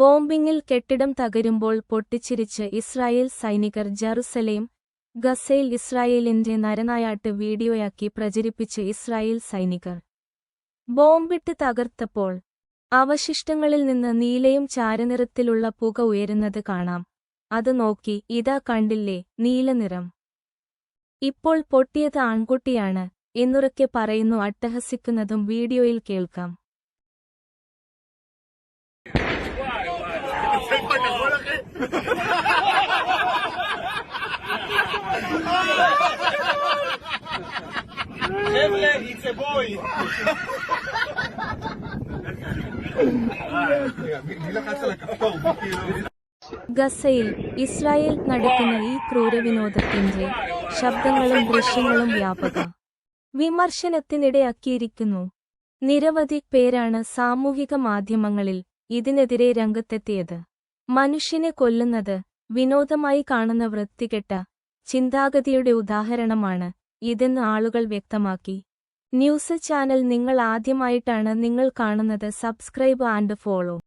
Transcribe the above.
ബോംബിംഗിൽ കെട്ടിടം തകരുമ്പോൾ പൊട്ടിച്ചിരിച്ച് ഇസ്രായേൽ സൈനികർ ജറുസലേം ഗസയിൽ ഇസ്രായേലിന്റെ നരനായാട്ട് വീഡിയോയാക്കി പ്രചരിപ്പിച്ച് ഇസ്രായേൽ സൈനികർ ബോംബിട്ട് തകർത്തപ്പോൾ അവശിഷ്ടങ്ങളിൽ നിന്ന് നീലയും ചാരനിറത്തിലുള്ള പുക ഉയരുന്നത് കാണാം. അത് നോക്കി ഇതാ കണ്ടില്ലേ നീലനിറം ഇപ്പോൾ പൊട്ടിയത് ആൺകുട്ടിയാണ് എന്നുറക്കെ പറയുന്നു അട്ടഹസിക്കുന്നതും വീഡിയോയിൽ കേൾക്കാം. חבר'ה, it's a boy. מי לחץ על הכפתור? ഗസയിൽ ഇസ്രായേൽ നടക്കുന്ന ഈ ക്രൂരവിനോദത്തിന്റെ ശബ്ദങ്ങളും ദൃശ്യങ്ങളും വ്യാപക വിമർശനത്തിനിടയാക്കിയിരിക്കുന്നു നിരവധി പേരാണ് സാമൂഹിക മാധ്യമങ്ങളിൽ ഇതിനെതിരെ രംഗത്തെത്തിയത് മനുഷ്യനെ കൊല്ലുന്നത് വിനോദമായി കാണുന്ന വൃത്തികെട്ട ചിന്താഗതിയുടെ ഉദാഹരണമാണ് ഇതെന്ന് ആളുകൾ വ്യക്തമാക്കി. ന്യൂസ് ചാനൽ നിങ്ങൾ ആദ്യമായിട്ടാണ് നിങ്ങൾ കാണുന്നത് സബ്സ്ക്രൈബ് ആൻഡ് ഫോളോ.